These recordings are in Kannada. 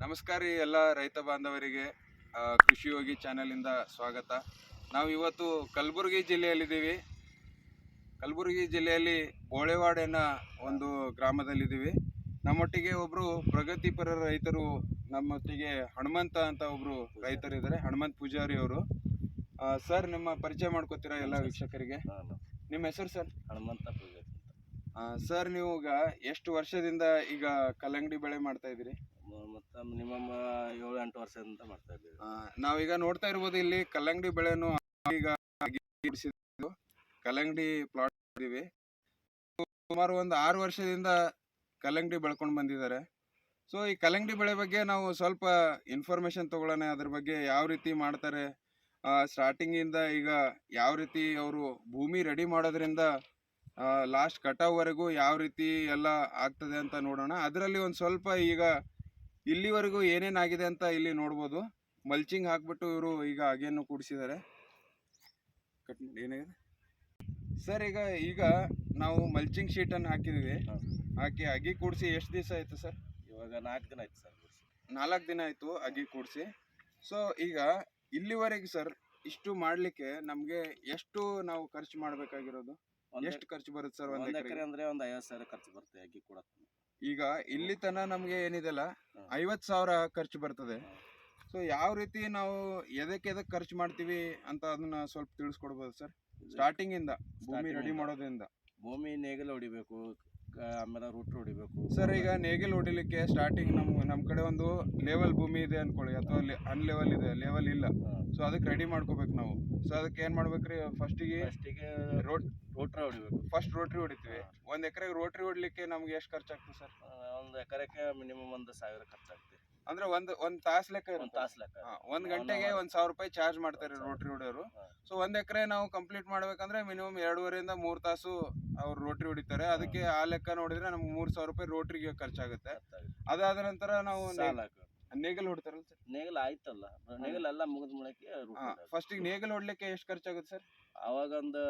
ನಮಸ್ಕಾರ ರೀ ಎಲ್ಲ ರೈತ ಬಾಂಧವರಿಗೆ ಕೃಷಿ ಯೋಗಿ ಚಾನೆಲಿಂದ ಸ್ವಾಗತ. ನಾವು ಇವತ್ತು ಕಲಬುರಗಿ ಜಿಲ್ಲೆಯಲ್ಲಿದ್ದೀವಿ. ಕಲಬುರಗಿ ಜಿಲ್ಲೆಯಲ್ಲಿ ಬೋಳೆವಾಡ ಒಂದು ಗ್ರಾಮದಲ್ಲಿದ್ದೀವಿ. ನಮ್ಮೊಟ್ಟಿಗೆ ಒಬ್ಬರು ಪ್ರಗತಿಪರ ರೈತರು ನಮ್ಮೊಟ್ಟಿಗೆ ಹನುಮಂತ ಅಂತ ಒಬ್ಬರು ರೈತರಿದ್ದಾರೆ ಹನುಮಂತ ಪೂಜಾರಿ ಅವರು. ಸರ್ ನಿಮ್ಮ ಪರಿಚಯ ಮಾಡ್ಕೋತೀರಾ ಎಲ್ಲ ವೀಕ್ಷಕರಿಗೆ? ನಿಮ್ಮ ಹೆಸರು ಸರ್? ಹನುಮಂತ ಪೂಜಾರಿ ಸರ್ ನೀವು ಈಗ ಎಷ್ಟು ವರ್ಷದಿಂದ ಈಗ ಕಲ್ಲಂಗಡಿ ಬೆಳೆ ಮಾಡ್ತಾ ಇದ್ದೀರಿ? ಮಿನಿಮಮ್ ಏಳು ಎಂಟು ವರ್ಷದಿಂದ ಮಾಡ್ತಾ ಇದ್ದೀವಿ. ನಾವೀಗ ನೋಡ್ತಾ ಇರ್ಬೋದು ಇಲ್ಲಿ ಕಲ್ಲಂಗಡಿ ಬೆಳೆನು ಈಗ ಕಲ್ಲಂಗಡಿ ಪ್ಲಾಟ್ ಇದೀವಿ ಸುಮಾರು ಒಂದು ಆರು ವರ್ಷದಿಂದ ಕಲ್ಲಂಗಡಿ ಬೆಳ್ಕೊಂಡು ಬಂದಿದ್ದಾರೆ. ಸೊ ಈ ಕಲ್ಲಂಗಡಿ ಬೆಳೆ ಬಗ್ಗೆ ನಾವು ಸ್ವಲ್ಪ ಇನ್ಫಾರ್ಮೇಶನ್ ತಗೊಳ್ಳೋಣ. ಅದ್ರ ಬಗ್ಗೆ ಯಾವ ರೀತಿ ಮಾಡ್ತಾರೆ? ಸ್ಟಾರ್ಟಿಂಗಿಂದ ಈಗ ಯಾವ ರೀತಿ ಅವರು ಭೂಮಿ ರೆಡಿ ಮಾಡೋದ್ರಿಂದ ಲಾಸ್ಟ್ ಕಟಾವ್ವರೆಗೂ ಯಾವ ರೀತಿ ಎಲ್ಲ ಆಗ್ತದೆ ಅಂತ ನೋಡೋಣ. ಅದರಲ್ಲಿ ಒಂದು ಸ್ವಲ್ಪ ಈಗ ಇಲ್ಲಿವರೆಗೂ ಏನೇನಾಗಿದೆ ಅಂತ ಇಲ್ಲಿ ನೋಡ್ಬೋದು. ಮಲ್ಚಿಂಗ್ ಹಾಕ್ಬಿಟ್ಟು ಇವರು ಈಗ ಅಗೇನು ಕೂಡಿಸಿದ್ದಾರೆ. ಕಟ್ ಮಾಡಿ ಏನಾಗಿದೆ? ಸರ್ ಈಗ ಈಗ ನಾವು ಮಲ್ಚಿಂಗ್ ಶೀಟನ್ನು ಹಾಕಿದ್ದೀವಿ. ಹಾಕಿ ಅಗಿ ಕೂಡಿಸಿ ಎಷ್ಟು ದಿವಸ ಆಯಿತು ಸರ್? ಇವಾಗ ನಾಲ್ಕು ದಿನ ಆಯ್ತು ಸರ್ ನಾಲ್ಕು ದಿನ ಆಯಿತು ಅಗಿ ಕೂಡಿಸಿ. ಸೊ ಈಗ ಇಲ್ಲಿವರೆಗೆ ಸರ್ ಇಷ್ಟು ಮಾಡಲಿಕ್ಕೆ ನಮಗೆ ಎಷ್ಟು ನಾವು ಖರ್ಚು ಮಾಡಬೇಕಾಗಿರೋದು? ಎಷ್ಟು ಖರ್ಚು ಬರುತ್ತೆ ಸರ್ ಒಂದು ಎಕರೆ ಅಂದರೆ ಅಂದ್ರೆ ಒಂದು ಐವತ್ತು ಸಾವಿರ ಖರ್ಚು ಬರುತ್ತೆ ಅಗಿ ಕೂಡ ಈಗ ಇಲ್ಲಿ ತನಕ ನಮಗೆ ಏನಿದೆಲ್ಲ? ಅಲ್ಲ ಐವತ್ತು ಸಾವಿರ ಖರ್ಚು ಬರ್ತದೆ. ಸೊ ಯಾವ ರೀತಿ ನಾವು ಎದಕ್ಕೆ ಎದಕ್ಕೆ ಖರ್ಚು ಮಾಡ್ತೀವಿ ಅಂತ ಅದನ್ನ ಸ್ವಲ್ಪ ತಿಳಿಸ್ಕೊಡ್ಬೋದು ಸರ್? ಸ್ಟಾರ್ಟಿಂಗ್ ಇಂದ ಭೂಮಿ ರೆಡಿ. ಮಾಡೋದ್ರಿಂದ. ಭೂಮಿ ನೇಗಿಲು ಹೊಡಿಬೇಕು ಆಮೇಲೆ ರೂಟ್ ಹೊಡಿಬೇಕು. ಸರ್ ಈಗ ನೇಗಿಲ್ ಹೊಡಿಲಿಕ್ಕೆ ಸ್ಟಾರ್ಟಿಂಗ್ ನಮ್ ನಮ್ಮ ಕಡೆ ಒಂದು ಲೆವೆಲ್ ಭೂಮಿ ಇದೆ ಅನ್ಕೊಳ್ಳಿ ಅಥವಾ ಅನ್ ಲೆವೆಲ್ ಇದೆ ಲೆವೆಲ್ ಇಲ್ಲ. ಸೊ ಅದಕ್ಕೆ ರೆಡಿ ಮಾಡ್ಕೋಬೇಕು ನಾವು. ಸೊ ಅದಕ್ಕೆ ಏನ್ ಮಾಡ್ಬೇಕ್ರಿ? ಫಸ್ಟಿಗೆ ಫಸ್ಟಿಗೆ ರೋಟ್ ರೋಟ್ರಿ ಹೊಡಿಬೇಕು. ಫಸ್ಟ್ ರೋಟ್ರಿ ಹೊಡಿತೀವಿ. ಒಂದ್ ಎಕರೆಗೆ ರೋಟ್ರಿ ಹೊಡ್ಲಿಕ್ಕೆ ನಮ್ಗೆ ಎಷ್ಟು ಖರ್ಚಾಗ್ತದೆ ಸರ್? ಒಂದು ಎಕರೆಗೆ ಮಿನಿಮಮ್ ಒಂದು ಸಾವಿರ ಖರ್ಚಾಗುತ್ತೆ ಅಂದ್ರೆ ಒಂದ್ ಒಂದ್ ತಾಸ್ ಲೆಕ್ಕ ಒಂದು ಇರುತ್ತೆ. ತಾಸು ಲೆಕ್ಕ ಹಾ, ಒಂದ್ ಗಂಟೆಗೆ ಒಂದ್ ಸಾವಿರ ರೂಪಾಯಿ ಚಾರ್ಜ್ ಮಾಡ್ತಾರೆ ರೋಟ್ರಿ ಹೊಡೆಯೋರು ಹಾ. ಸೊ ಒಂದ್ ಎಕರೆ ನಾವು ಕಂಪ್ಲೀಟ್ ಮಾಡ್ಬೇಕಂದ್ರೆ ಮಿನಿಮಮ್ ಎರಡೂವರೆಯಿಂದ ಮೂರ್ ತಾಸು ಅವ್ರು ರೋಟ್ರಿ ಹೊಡಿತಾರೆ. ಅದಕ್ಕೆ ಆ ಲೆಕ್ಕ ನೋಡಿದ್ರೆ ನಮ್ಗೆ ಮೂರ್ ಸಾವಿರ ರೂಪಾಯಿ ರೋಟ್ರಿಗೆ ಖರ್ಚಾಗುತ್ತೆ. ಅದಾದ ನಂತರ ನಾವು ಹಾಕು. ನೇಗಲ್ ಹೊಡ್ತಾರಲ್ಲ ಸರ್? ನೇಗಲ್ ಆಯ್ತಲ್ಲ. ನೇಗಿಲು ಎಲ್ಲ ಮುಗಿದ ಫಸ್ಟ್ ಫಸ್ಟಿಗೆ ನೇಗಲ್ ಹೊಡ್ಲಿಕ್ಕೆ ಎಷ್ಟು ಖರ್ಚಾಗುತ್ತೆ ಸರ್? ಅವಾಗ ಒಂದು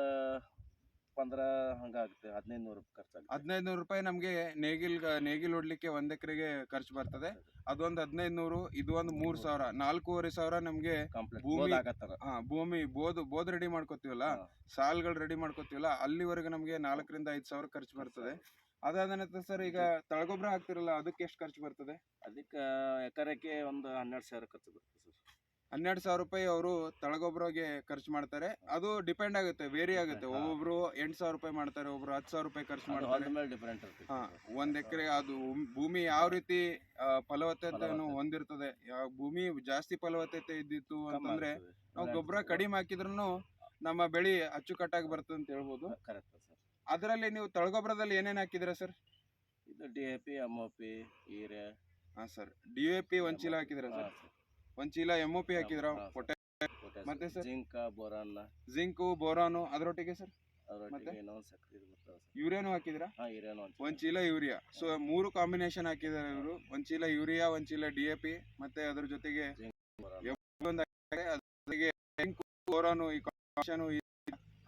ಪಂದ್ರ ಹಂಗಾಗುತ್ತೆ ಹದಿನೈದು ನೂರು ಖರ್ಚಾಗುತ್ತೆ. ಹದಿನೈದು ನೂರು ರೂಪಾಯಿ ನಮಗೆ ನೇಗಿಲ್ ನೇಗಿಲ್ ಹೊಡ್ಲಿಕ್ಕೆ ಒಂದ್ ಎಕರೆಗೆ ಖರ್ಚು ಬರ್ತದೆ. ಅದೊಂದು ಹದಿನೈದು ನೂರು ಇದು ಒಂದು ಮೂರ್ ಸಾವಿರ ನಾಲ್ಕೂವರೆ ಸಾವಿರ ನಮ್ಗೆ ಕಂಪ್ಲೀಟ್ ಭೂಮಿ- ಹಾ ಭೂಮಿ ಬೋದ್ ಬೋದ್ ರೆಡಿ ಮಾಡ್ಕೋತೀವಲ್ಲ? ಸಾಲ್ಗಳ್ ರೆಡಿ ಮಾಡ್ಕೋತೀವಲ್ಲ? ಅಲ್ಲಿವರೆಗೆ ನಮಗೆ ನಾಲ್ಕರಿಂದ ಐದು ಸಾವಿರ ಖರ್ಚು ಬರ್ತದೆ. ಅದಾದ ನಂತರ ಸರ್ ಈಗ ತಳಗೊಬ್ಬರ ಹಾಕ್ತಿರಲ್ಲ ಅದಕ್ಕೆ ಎಷ್ಟು ಖರ್ಚು ಬರ್ತದೆ? ಅದಕ್ಕೆ ಎಕರೆಗೆ ಒಂದು ಹನ್ನೆರಡು ಸಾವಿರ ಖರ್ಚು ಬರುತ್ತೆ ಸರ್ ಹನ್ನೆರಡು ಸಾವಿರ ರೂಪಾಯಿ ಅವರು ತಳಗೊಬ್ಬರಿಗೆ ಖರ್ಚು ಮಾಡ್ತಾರೆ. ಅದು ಡಿಪೆಂಡ್ ಆಗುತ್ತೆ ವೇರಿ ಆಗುತ್ತೆ. ಒಬ್ಬೊಬ್ರು ಎಂಟು ಸಾವಿರ ರೂಪಾಯಿ ಮಾಡ್ತಾರೆ ಒಬ್ರು ಹತ್ತು ಸಾವಿರ ರೂಪಾಯಿ ಖರ್ಚು ಮಾಡ್ತಾರೆ. ಹಾ ಒಂದ್ ಎಕರೆ ಅದು ಭೂಮಿ ಯಾವ ರೀತಿ ಫಲವತ್ತತೆಯನ್ನು ಫಲವತ್ತತೆ. ಹೊಂದಿರ್ತದೆ ಯಾವ ಭೂಮಿ ಜಾಸ್ತಿ ಫಲವತ್ತತೆ ಇದ್ದಿತ್ತು ಅಂತಂದ್ರೆ ನಾವು ಗೊಬ್ಬರ. ಕಡಿಮೆ ಹಾಕಿದ್ರು ನಮ್ಮ ಬೆಳಿ ಅಚ್ಚುಕಟ್ಟಾಗಿ ಬರ್ತದೆ ಅಂತ ಹೇಳ್ಬೋದು. Correct sir. ಅದರಲ್ಲಿ ನೀವು ತಳಗೊಬ್ಬರದಲ್ಲಿ ಏನೇನು ಹಾಕಿದಿರಾ ಸರ್? ಇದು D A P M O P urea. ಹಾ ಸರ್. ಡಿ ಎ ಪಿ ಒಂದ್ ಚೀಲ ಹಾಕಿದ್ರ ಸರ್. ಒಂದ್ ಚೀಲ ಎಂ ಒ ಪಿ ಹಾಕಿದ್ರ ಪೊಟ್ಯಾಶ್ ಮತ್ತೆ zinc zinc boron zinc boron ಅದರೊಟ್ಟಿಗೆ ಸರ್? ಮತ್ತೆ? ಯೂರಿಯಾನು ಹಾಕಿದಿರಾ? ಒಂದ್ ಚೀಲ ಯೂರಿಯಾ. ಸೊ ಮೂರು ಕಾಂಬಿನೇಷನ್ ಹಾಕಿದಾರೆ ಇವರು. ಒಂದ್ ಚೀಲ ಯೂರಿಯಾ ಒಂದ್ ಚೀಲ ಡಿ ಎ ಪಿ ಮತ್ತೆ ಅದ್ರ ಜೊತೆಗೆ ಬೋರಾನ್ ಈ ಕಾಂಬಿನೇಷನ್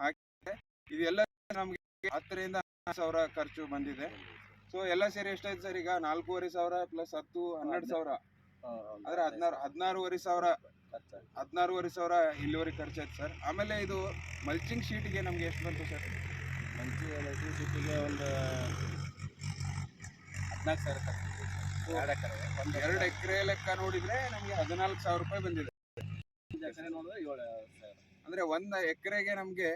ಹಾಕಿದ್ರೆ ಇದೆಲ್ಲ ನಮ್ಗೆ ಹತ್ತರಿಂದ ಸಾವಿರ ಖರ್ಚು ಬಂದಿದೆ. ಸೊ ಎಲ್ಲ ಸೇರಿ ಎಷ್ಟಾಯ್ತು ಸರ್ ಈಗ? ನಾಲ್ಕೂವರೆ ಸಾವಿರ ಪ್ಲಸ್ ಹತ್ತು ಹನ್ನೆರಡು ಸಾವಿರ. ಅಂದ್ರೆ ಹದಿನಾರು ಹದಿನಾರೂವರೆ ಸಾವಿರ. ಹದಿನಾರೂವರೆ ಸಾವಿರ ಇಲ್ಲಿವರೆಗೆ ಖರ್ಚಾಯ್ತು ಸರ್. ಆಮೇಲೆ ಇದು ಮಲ್ಚಿಂಗ್ ಶೀಟ್ಗೆ ನಮ್ಗೆ ಎಷ್ಟು ಬಂತು ಸರ್? ಮಲ್ಚಿ ಮಲ್ಚಿಂಗ್ ಶೀಟಿಗೆ ಒಂದು ಹದಿನಾಲ್ಕು ಸಾವಿರ ಖರ್ಚು ಎರಡು ಎಕರೆ ಒಂದು ಎರಡು ಎಕರೆ ಲೆಕ್ಕ ನೋಡಿದ್ರೆ ನಮಗೆ ಹದಿನಾಲ್ಕು ಸಾವಿರ ರೂಪಾಯಿ ಬಂದಿದೆ. ಏಳು ಸಾವಿರ. ಅಂದ್ರೆ ಒಂದು ಎಕರೆಗೆ ನಮ್ಗೆ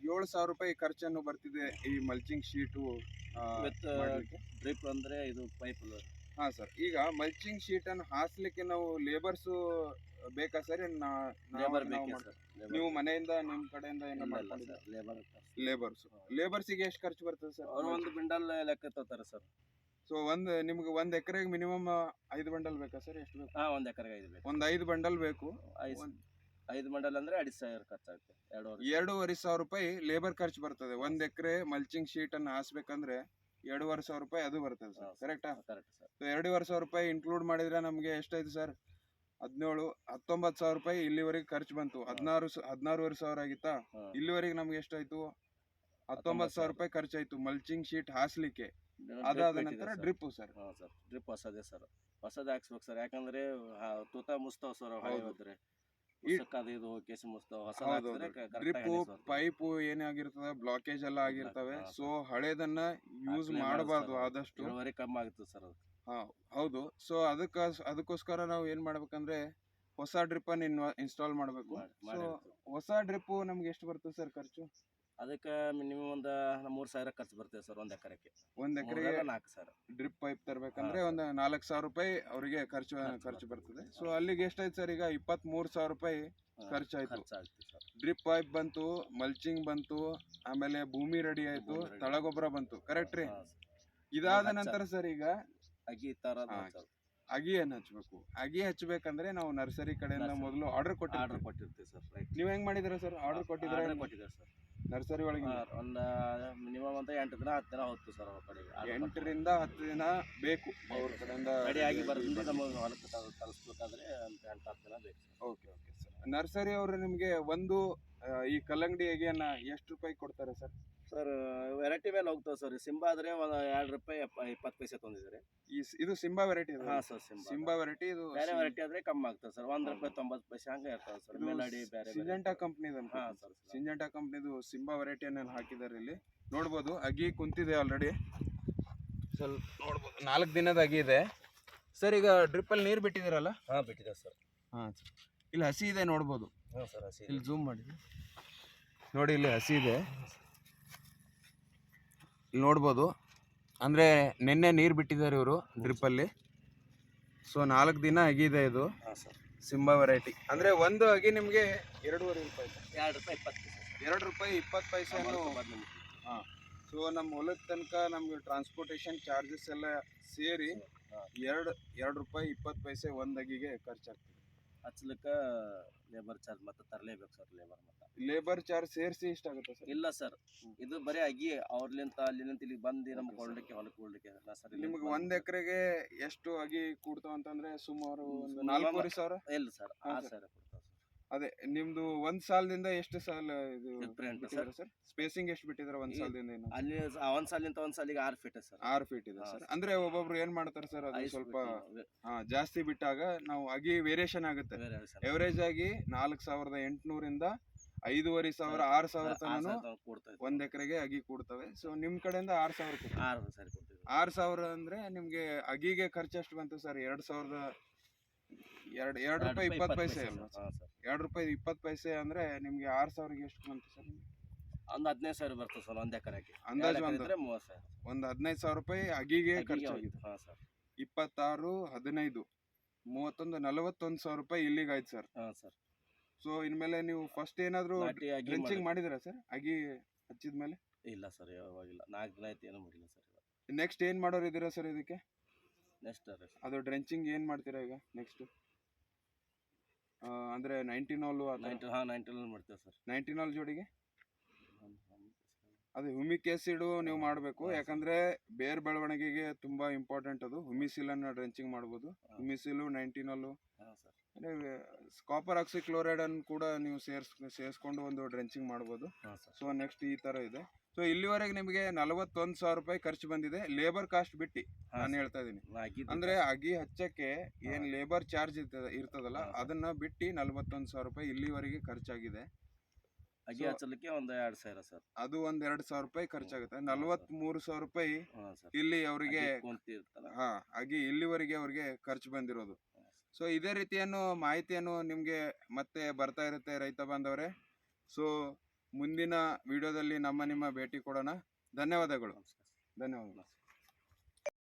ಏಳು ಸಾವಿರ ರೂಪಾಯಿ ಖರ್ಚನ್ನು ಬರ್ತಿದೆ ಈ ಮಲ್ಚಿಂಗ್ ಶೀಟು ಡ್ರಿಪ್ ಅಂದರೆ ಇದು ಪೈಪ್ ಹಾ ಸರ್ ಈಗ ಮಲ್ಚಿಂಗ್ ಶೀಟ್ ಅನ್ನು ಹಾಸ್ಲಿಕ್ಕೆ ನಾವು ಲೇಬರ್ಸ್ ಬೇಕಾ ಸರ್? ಲೇಬರ್ ಬೇಕೇ ಸರ್ ನೀವು ಮನೆಯಿಂದ ನಿಮ್ ಕಡೆಯಿಂದ ಏನೋ ಲೇಬರ್ ಲೇಬರ್ಸ್ ಲೇಬರ್ಸಿಗೆ ಎಷ್ಟು ಖರ್ಚು ಬರ್ತದೆ ಸರ್? ಅವ್ರು ಒಂದು ಬಿಂಡಲ್ ಲೆಕ್ಕ ತಗೋತಾರೆ ಸರ್. ಸೊ ಒಂದ್ ನಿಮ್ಗೆ ಒಂದ್ ಎಕರೆಗೆ ಮಿನಿಮಮ್ ಐದು ಬಂಡಲ್ ಬೇಕಾ ಸರ್? ಎಷ್ಟು ಬೇಕು? ಹಾಂ ಒಂದು ಎಕರೆಗೆ ಐದು ಬೇಕು. ಒಂದ್ ಐದು ಬಂಡಲ್ ಬೇಕು. ಐದು ಬಂಡಲ್ ಐದು ಅಡಿ ಅಂದರೆ ಎರಡು ಸಾವಿರ ಖರ್ಚಾಗುತ್ತೆ ಎರಡೂವರೆ ಎರಡೂವರೆ ಸಾವಿರ ರೂಪಾಯಿ ಲೇಬರ್ ಖರ್ಚು ಬರ್ತದೆ. ಒಂದ್ ಎಕರೆ ಮಲ್ಚಿಂಗ್ ಶೀಟ್ ಅನ್ನು ಹಾಸ್ಬೇಕಂದ್ರೆ ಎರಡೂವರೆ ಸಾವಿರ ರೂಪಾಯಿ ಅದು ಬರ್ತದೆ ಸರ್ ಕರೆಕ್ಟಾ ಕರೆಕ್ಟ್ ಸರ್. ಎರಡೂವರೆ ಸಾವಿರ ರೂಪಾಯಿ ಇನ್ಕ್ಲೂಡ್ ಮಾಡಿದ್ರೆ ನಮಗೆ ಎಷ್ಟಾಯ್ತು ಸರ್? ಹದಿನೇಳು ಹತ್ತೊಂಬತ್ತು ಸಾವಿರ ರೂಪಾಯಿ ಇಲ್ಲಿವರೆಗೆ ಖರ್ಚು ಬಂತು. ಹದಿನಾರು ಹದಿನಾರುವರೆ ಸಾವಿರ ಆಗಿತ್ತಾ? ಇಲ್ಲಿವರೆಗೆ ನಮ್ಗೆ ಎಷ್ಟಾಯ್ತು? ಹತ್ತೊಂಬತ್ತು ಸಾವಿರ ರೂಪಾಯಿ ಖರ್ಚಾಯ್ತು ಮಲ್ಚಿಂಗ್ ಶೀಟ್ ಹಾಸ್ಲಿಕ್ಕೆ. ಅದಾದ ನಂತರ. Drip sir. ಡ್ರಿಪ್ ಹೊಸದೇ ಸರ್. ಹೊಸದು ಹಾಕ್ಸ್ಬೇಕು ಸರ್. ಯಾಕಂದ್ರೆ ತೂತ ಮುಸ್ತಾವ್ ಸರ್ ಹಳೆ ಇದು ಕೇಸಿ ಡ್ರಿಪ್ಪು ಪೈಪು ಏನೇ ಆಗಿರ್ತದೆ ಬ್ಲಾಕೇಜ್ ಎಲ್ಲ ಆಗಿರ್ತವೆ. ಸೊ ಹಳೇದನ್ನ ಯೂಸ್ ಮಾಡಬಾರ್ದು ಆದಷ್ಟು. ಕಮ್ಮಿ ಆಗುತ್ತೆ ಸರ್ ಹಾ ಹೌದು. ಸೊ ಅದಕ್ಕ ಅದಕ್ಕೋಸ್ಕರ ನಾವು ಏನ್ ಮಾಡ್ಬೇಕಂದ್ರೆ ಹೊಸ ಡ್ರಿಪ್ ಅನ್ನ ಇನ್ಸ್ಟಾಲ್ ಮಾಡಬೇಕು. ಹೊಸ ಡ್ರಿಪ್ ನಮ್ಗೆ ಎಷ್ಟು ಬರ್ತದೆ ಸರ್ ಖರ್ಚು? ಅದಕ್ಕೆ ಮಿನಿಮಮ್ ಒಂದು ಮೂರು ಸಾವಿರ ಖರ್ಚು ಬರ್ತೇವೆ ಸರ್ ಒಂದು ಎಕರೆಗೆ. ಒಂದ್ ಎಕರೆಗೆ ನಾಲ್ಕು ಸಾವಿರ. ಡ್ರಿಪ್ ಪೈಪ್ ತರಬೇಕಂದ್ರೆ ಒಂದು ನಾಲ್ಕು ಸಾವಿರ ರೂಪಾಯಿ ಅವರಿಗೆ ಖರ್ಚು ಖರ್ಚು ಬರ್ತದೆ. ಸೊ ಅಲ್ಲಿಗೆ ಎಷ್ಟಾಯ್ತು ಸರ್ ಈಗ? ಇಪ್ಪತ್ತ್ ಮೂರು ಸಾವಿರ ರೂಪಾಯಿ ಖರ್ಚು ಆಯ್ತು ಖರ್ಚಾಗ್ತದೆ ಸರ್. ಡ್ರಿಪ್ ಪೈಪ್ ಬಂತು ಮಲ್ಚಿಂಗ್ ಬಂತು ಆಮೇಲೆ ಭೂಮಿ ರೆಡಿ ಆಯ್ತು ತಳಗೊಬ್ಬರ ಬಂತು. ಕರೆಕ್ಟ್ ರೀ? ಇದಾದ ನಂತರ ಸರ್ ಈಗ ಅಗಿ ತರ ಅಗಿಯನ್ನು ಹಚ್ಬೇಕು? ಅಗಿ ಹಚ್ಬೇಕಂದ್ರೆ ನಾವು ನರ್ಸರಿ ಕಡೆಯಿಂದ ಮೊದಲು ಆರ್ಡರ್ ಆರ್ಡರ್ ಕೊಟ್ಟಿರ್ತೀವಿ ಸರ್ ನೀವು ನೀವ್ ಹೆಂಗ್ ಮಾಡಿದಿರ ಸರ್? ಆರ್ಡರ್ ಕೊಟ್ಟಿದ್ರೆ ಕೊಟ್ಟಿದ್ದಾರೆ ಸರ್. ನರ್ಸರಿ ಒಳಗೆ ಒಂದು ಮಿನಿಮಮ್ ಅಂತ ಎಂಟು ದಿನ ಹತ್ತು ದಿನ ಹೊತ್ತು ಸರ್ ಅವ್ರ ಕಡೆಗೆ. ಎಂಟರಿಂದ ಹತ್ತು ದಿನ ಬೇಕು ಅವ್ರ ಕಡೆಯಿಂದ ರೆಡಿ ಆಗಿ ಬರೋದ್ರಿಂದ ನಮಗೆ ಹೊಲಕ್ಕೆ ತರಿಸ್ಬೇಕಾದ್ರೆ ಒಂದು ಎಂಟು ಹತ್ತು ದಿನ ಬೇಕು ಓಕೆ ಓಕೆ ಸರ್. ನರ್ಸರಿ ಅವರು ನಿಮಗೆ ಒಂದು ಈ ಕಲ್ಲಂಗಡಿ ಎಗೆಯನ್ನ ಎಷ್ಟು ರೂಪಾಯಿ ಕೊಡ್ತಾರೆ ಸರ್? ಸರ್ ವೆರೈಟಿ ಮೇಲೆ ಹೋಗ್ತಾವೆ ಸರ್. ಸಿಂಬಾ ಆದ್ರೆ ಒಂದು ಎರಡು ರೂಪಾಯಿ ಎಪ್ಪ- ಇಪ್ಪತ್ತು ಪೈಸೆ ತಂದಿದ್ದಾರೆ. ಈ ಸ್- ಇದು ಸಿಂಬಾ ವೆರೈಟಿ ಹಾ ಸರ್ ಸಿಂಬಾ ಸಿಂಬಾ ವೆರೈಟಿ ಇದು ಬೇರೆ ವೆರೈಟಿ ಆದ್ರೆ ಕಮ್ಮಿ ಆಗ್ತದೆ ಸರ್. ಒಂದು ರೂಪಾಯಿ ತೊಂಬತ್ತು ಪೈಸೆ ಹಂಗೆ ಇರ್ತಾವೆ ಸರ್. ಮೇಲಡಿ ಬೇರೆ ಸಿಂಜೆಂಟಾ ಕಂಪ್ನಿದು ಹಾ ಸರ್ ಸಿಂಜೆಂಟಾ ಕಂಪ್ನಿದು ಸಿಂಬಾ ವೆರೈಟಿಯನ್ನು ಹಾಕಿದ್ದಾರೆ ಇಲ್ಲಿ. ನೋಡ್ಬೋದು ಅಗಿ ಕುಂತಿದೆ ಆಲ್ರೆಡಿ ಸ್ವಲ್ಪ ನೋಡ್ಬೋದು. ನಾಲ್ಕು ದಿನದ ಅಗಿ ಇದೆ. ಸರ್ ಈಗ ಡ್ರಿಪ್ಪಲ್ಲಿ ನೀರು ಬಿಟ್ಟಿದ್ದೀರಲ್ಲ? ಹಾ ಬಿಟ್ಟಿದೆ ಸರ್. ಹಾಂ ಇಲ್ಲಿ ಹಸಿ ಇದೆ ನೋಡ್ಬೋದು. ಹಾ ಸರ್ ಹಸಿ ಇಲ್ಲಿ ಜೂಮ್ ಮಾಡಿ. ನೋಡಿ ಇಲ್ಲಿ ಹಸಿ ಇದೆ. ಇಲ್ಲಿ ನೋಡ್ಬೋದು. ಅಂದರೆ ನಿನ್ನೆ ನೀರು ಬಿಟ್ಟಿದ್ದಾರೆ ಇವರು ಡ್ರಿಪ್ಪಲ್ಲಿ. ಸೊ ನಾಲ್ಕು ದಿನ ಅಗಿದೆ ಇದು ಹಾಂ ಸರ್. ಸಿಂಬಾ ವೆರೈಟಿ ಅಂದರೆ ಒಂದು ಅಗಿ ನಿಮಗೆ ಎರಡೂವರೆ ರೂಪಾಯಿ ಎರಡು ರೂಪಾಯಿ ಇಪ್ಪತ್ತು ಪೈಸೆ ಎರಡು ರೂಪಾಯಿ ಇಪ್ಪತ್ತು ಪೈಸೆಯನ್ನು ಹಾಂ. ಸೊ ನಮ್ಮ ಹೊಲದ ತನಕ ನಮಗೆ ಟ್ರಾನ್ಸ್ಪೋರ್ಟೇಷನ್ ಚಾರ್ಜಸ್ ಎಲ್ಲ ಸೇರಿ. ಎರಡು ಎರಡು ರೂಪಾಯಿ ಇಪ್ಪತ್ತು ಪೈಸೆ ಒಂದು ಅಗಿಗೆ ಖರ್ಚಾಗ್ತದೆ. ಹಚ್ಲಿಕ್ಕೆ ಲೇಬರ್ ಚಾರ್ಜ್ ಮತ್ತೆ ತರಲೇಬೇಕು ಸರ್ ಲೇಬರ್ ಮತ್ತೆ. ಲೇಬರ್ ಚಾರ್ಜ್ ಸೇರಿಸಿ ಇಷ್ಟಾಗುತ್ತೆ ಸರ್ ಇಲ್ಲ ಸರ್ ಇದು ಬರೀ ಅಗಿ ಅವ್ರಲಿಂತ ಅಲ್ಲಿಂತ ಇಲ್ಲಿ ಬಂದು ನಮ್ಗೆ ಕೊಳ್ಳಿಕ್ಕೆ ಹೊಲಕ್ಕೆ ಇಲ್ಲ ಸರ್ ನಿಮ್ಗೆ ಒಂದ್ ಎಕರೆಗೆ ಎಷ್ಟು ಅಗಿ ಕೂಡ್ತಾವ ಅಂತಂದ್ರೆ ಸುಮಾರು ಒಂದು ನಾಲ್ಕೂವರೆ ಸಾವಿರ? ಇಲ್ಲ ಸರ್ ಕೊಡ್ತಾವೆ. ಸರ್ ಅದೇ ನಿಮ್ದು ಒಂದ್ ಸಾಲದಿಂದ ಎಷ್ಟು ಸಾಲ ಇದು Different, ಬಿಟ್ಟಿದ್ದಾರೆ ಸರ್? ಸ್ಪೇಸಿಂಗ್ ಎಷ್ಟು ಬಿಟ್ಟಿದ್ರ ಒಂದ್ ಈ- ಸಾಲದಿಂದ ಏನು ಅಲ್ಲಿ ಆ ಒಂದ್ ಸಾಲಿಂದ ಒಂದ್ ಸಾಲಿಗೆ ಆರ್ ಫೀಟ್ ಸರ್. ಆರು ಫೀಟ್ ಇದೆ ಹಾ, ಸರ್. sir. ಅಂದ್ರೆ ಒಬ್ಬೊಬ್ರು ಏನ್ ಮಾಡ್ತಾರೆ ಸರ್? ಅದು ಐಸ್ ಸ್ವಲ್ಪ ಬಿಟ್ಟು ಹಾ ಜಾಸ್ತಿ ಬಿಟ್ಟಾಗ ನಾವು ಅಗಿ ವೇರಿಯೇಷನ್ ಆಗುತ್ತೆ. ಬೇರೆ. ಎವರೇಜ್ ಆಗಿ ನಾಲ್ಕ್ ಸಾವಿರದ ಎಂಟುನೂರಿಂದ ಐದೂವರೆ ಸಾವಿರ ಆರು ಸಾವಿರ ಕೊಡ್ತಾ ಇದ್ವಿ. ಒಂದ್ ಎಕರೆಗೆ ಅಗಿ ಕೂಡ್ತವೆ. ಸೊ ನಿಮ್ ಕಡೆಯಿಂದ ಆರ್ ಸಾವಿರ ಆರ್ ಆರು ಸರಿ ಕೊಡ್ತೀವಿ. ಆರು ಸಾವಿರ ಅಂದ್ರೆ ನಿಮ್ಗೆ ಅಗಿಗೆ ಖರ್ಚು ಎಷ್ಟು ಬಂತು ಸರ್? ಎರಡ್ ಸಾವಿರದ ಎರಡ್ ಎರಡ್ ರೂಪಾಯಿ ಇಪ್ಪತ್ತು ಪೈಸೆ ಅಲ್ವಾ ಹಾ ಸರ್. ಎರಡ್ ರೂಪಾಯಿ ಇಪ್ಪತ್ತು ಪೈಸೆ ಅಂದ್ರೆ ನಿಮ್ಗೆ ಆರು ಸಾವಿರಗೆ ಎಷ್ಟು ಬಂತು ಸರ್? ಒಂದು ಹದಿನೈದು ಸಾವಿರ ಬರ್ತದೆ ಸರ್ ಒಂದ್ ಎಕರೆಗೆ. ಅಂದಾಜು ಒಂದು ಇದ್ರೆ ಮೂವತ್ತು ಸಾವಿರ. ಒಂದು ಹದಿನೈದು ಸಾವಿರ ರೂಪಾಯಿ ಅಗಿಗೆ ಖರ್ಚಾಗಿದೆ ಹಾ ಸರ್. ಇಪ್ಪತ್ತಾರು ಹದಿನೈದು ಮೂವತ್ತೊಂದು ನಲವತ್ತೊಂದು ಸಾವಿರ ರೂಪಾಯಿ ಇಲ್ಲಿಗೆ ಆಯ್ತು ಸರ್. ಹಾ ಸರ್. ಸೊ ಇನ್ಮೇಲೆ ನೀವು ಫಸ್ಟ್ ಏನಾದ್ರು ನಾಟಿ ಅಗಿ ಡ್ರೆಂಚಿಂಗ್ ಮಾಡಿ- ಮಾಡಿದಿರಾ ಸರ್? ಅಗಿ ಹಚ್ಚಿದ್ಮೇಲೆ? ಇಲ್ಲ ಸರ್ ಯಾವಾಗಿಲ್ಲ ನಾಲ್ಕು ದಿನ ಆಯ್ತು ಏನೂ ಮಾಡಿಲ್ಲ ಸರ್ ನೆಕ್ಸ್ಟ್ ಏನ್ ಮಾಡೋರು ಇದ್ದೀರಾ ಸರ್ ಇದಕ್ಕೆ? ನೆಕ್ಸ್ಟ್ ರೀ ಅದು ಡ್ರೆಂಚಿಂಗ್ ಏನು ಮಾಡ್ತೀರಾ ಈಗ ನೆಕ್ಸ್ಟ್ ಅಂದ್ರೆ ನೈಂಟಿನಾಲು ನೈನ್ಟೀನ್ ಹಾಂ ನೈಂಟಿನಲ್ಲಿ ಮಾಡ್ತೇವೆ ಸರ್ ನೈಂಟಿನಾಲ್ ಜೋಡಿಗೆ? ಅದು ಹ್ಯೂಮಿಕ್ ಆಸಿಡ್ ನೀವು ಮಾಡಬೇಕು. ಯಾಕಂದ್ರೆ ಬೇರ್ ಬೆಳವಣಿಗೆಗೆ ತುಂಬಾ ಇಂಪಾರ್ಟೆಂಟ್ ಅದು. ಹುಮಿಸಿಲ್ ಅನ್ನ ಡ್ರೆಂಚಿಂಗ್ ಮಾಡ್ಬೋದು. ಹುಮಿಸಿಲ್ ಸರ್. ಕಾಪರ್ ಆಕ್ಸಿಕ್ಲೋರೈಡ್ ಅನ್ನು ಕೂಡ ನೀವು ಸೇರ್ಸ್ ಸೇರಿಸ್ಕೊಂಡು ಒಂದು ಡ್ರೆಂಚಿಂಗ್ ಮಾಡ್ಬೋದು. ಸೊ ನೆಕ್ಸ್ಟ್ ಈ ತರ ಇದೆ. ಸೊ ಇಲ್ಲಿವರೆಗೆ ನಿಮಗೆ ನಲವತ್ತೊಂದು ಸಾವಿರ ರೂಪಾಯಿ ಖರ್ಚು ಬಂದಿದೆ. ಲೇಬರ್ ಕಾಸ್ಟ್ ಬಿಟ್ಟು ನಾನು ಹೇಳ್ತಾ ಇದ್ದೀನಿ. ಹಾಂ ಅಂದ್ರೆ ಅಗಿ ಹಚ್ಚಕ್ಕೆ ಏನ್ ಲೇಬರ್ ಚಾರ್ಜ್ ಇರ್ತದ ಇರ್ತದಲ್ಲ ಅದನ್ನ ಬಿಟ್ಟು ನಲವತ್ತೊಂದು ಸಾವಿರ ರೂಪಾಯಿ ಇಲ್ಲಿವರೆಗೆ ಖರ್ಚಾಗಿದೆ. ಅಗಿ ಹಚ್ಚಲಿಕ್ಕೆ ಒಂದು ಎರಡು ಸಾವಿರ ಸರ್. ಅದು ಒಂದ್ ಎರಡ್ ಸಾವಿರ ರೂಪಾಯಿ ಖರ್ಚಾಗುತ್ತೆ. ನಲ್ವತ್ ಮೂರು ಸಾವಿರ ರೂಪಾಯಿ ಹಾಂ ಸರ್. ಇಲ್ಲಿ ಅವರಿಗೆ ಕುಂತಿರ್ತಲ್ಲ ಹಾ ಅಗಿ ಇಲ್ಲಿವರೆಗೆ ಅವ್ರಿಗೆ ಖರ್ಚು ಬಂದಿರೋದು. ಸೊ ಇದೇ ರೀತಿಯನ್ನು ಮಾಹಿತಿಯನ್ನು ನಿಮಗೆ ಮತ್ತೆ ಬರ್ತಾ ಇರುತ್ತೆ ರೈತ ಬಾಂಧವರೇ. ಸೊ ಮುಂದಿನ ವಿಡಿಯೋದಲ್ಲಿ ನಮ್ಮ ನಿಮ್ಮ ಭೇಟಿ ಕೊಡೋಣ. ಧನ್ಯವಾದಗಳು. ಧನ್ಯವಾದಗಳು.